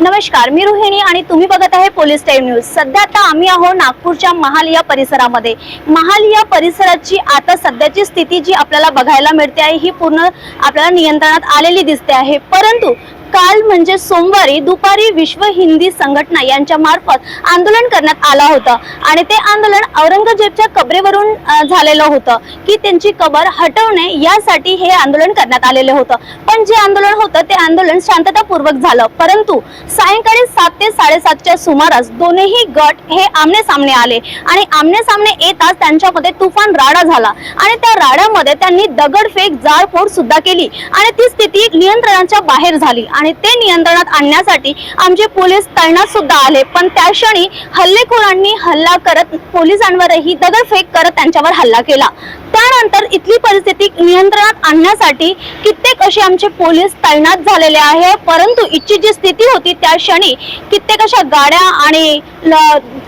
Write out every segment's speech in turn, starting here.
नमस्कार मी रोहिणी आणि तुम्ही बघत आहे पोलीस टाईम न्यूज. सध्या आता आम्ही आहोत नागपूरच्या महाल या परिसरामध्ये. महाल या परिसराची आता सध्याची स्थिती जी आपल्याला बघायला मिळते आहे ही पूर्ण आपल्याला नियंत्रणात आलेली दिसते आहे. परंतु काल म्हणजे सोमवारी दुपारी विश्व हिंदी संघटना यांच्या मार्फत आंदोलन करण्यात आलं होतं. आणि ते आंदोलन औरंगजेबच्या कबरेवरून झालेलं होतं की त्यांची कबर हटवणे यासाठी हे आंदोलन करण्यात आलेलं होतं. पण जे आंदोलन होतं ते आंदोलन शांततापूर्वक झालं. परंतु सायंकाळी सात ते साडेसातच्या सुमारास दोन्ही गट हे आमने सामने आले. आणि आमने सामने येताच त्यांच्यामध्ये तुफान राडा झाला. आणि त्या राड्यामध्ये त्यांनी दगडफेक जाळपोळ सुद्धा केली. आणि ती स्थिती नियंत्रणाच्या बाहेर झाली. आणि ते नियंत्रणात आणण्यासाठी आमचे पोलीस तैनात सुद्धा आले. पण त्या क्षणी हल्लेखोरांनी हल्ला करत पोलिसांवरही दगडफेक करत त्यांच्यावर हल्ला केला. त्यानंतर इथली परिस्थिती नियंत्रणात आणण्यासाठी कित्येक असे आमचे पोलीस तैनात झालेले आहे. परंतु इथची जी स्थिती होती त्या क्षणी कित्येक अशा गाड्या आणि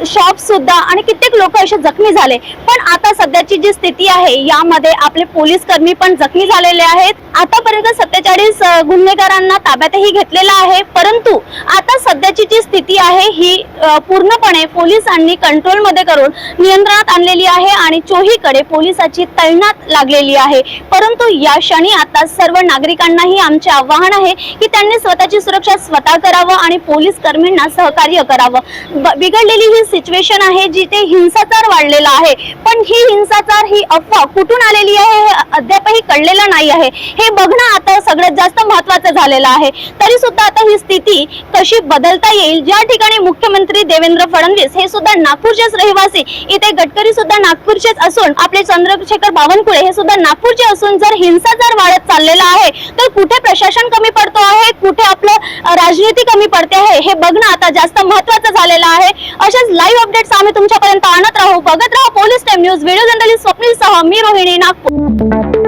शॉप सुद्धा आणि कित्येक लोक असे जखमी झाले. पण आता सध्याची जी स्थिती आहे यामध्ये आपले पोलीस कर्मी पण जखमी झालेले आहेत. आतापर्यंत सत्तेचाळीस गुन्हेगारांना ताब्यात निर्णयही घेतलेला आहे परंतु आता सध्याची जी स्थिती आहे ही पूर्णपणे पोलिसांनी कंट्रोलमध्ये करून नियंत्रणात आणलेली आहे आणि चोहीकडे पोलिसाची तैनात लागलेली आहे. परंतु या क्षणी आता सर्व नागरिकांनाही आमचे आवाहन आहे की त्यांनी स्वतःची सुरक्षा स्वतः करावं आणि पोलीस कर्मींना सहकार्य करावं. ब- बिघडलेली ही सिच्युएशन आहे जिथे हिंसाचार वाढलेला आहे. पण ही हिंसाचार ही अफवा कुठून आलेली आहे हे अद्यापही कळलेलं नाही आहे. हे बघणं आता सगळ्यात जास्त महत्वाचं झालेलं आहे. तरी सुद्धा आता ही स्थिती कशी बदलता येईल? ज्या ठिकाणी मुख्यमंत्री देवेंद्र फडणवीस हे सुद्धा नागपूरचेच रहिवासी इथे गडकरी सुद्धा नागपूरचेच असून आपले चंद्रशेखर बावनकुळे हे सुद्धा नागपूरचे असून जर हिंसाचार वाढत चाललेला आहे तर कुठे प्रशासन कमी पडतो आहे? कुठे आपलं राजनीती कमी पडते आहे? हे बघणं आता जास्त महत्वाचं झालेलं आहे. अशाच लाईव्ह अपडेट्स आम्ही तुमच्यापर्यंत आणत राहू. बघत राहू. Police time news video journalist Swapnil सह मी रोहिणी नागपूर.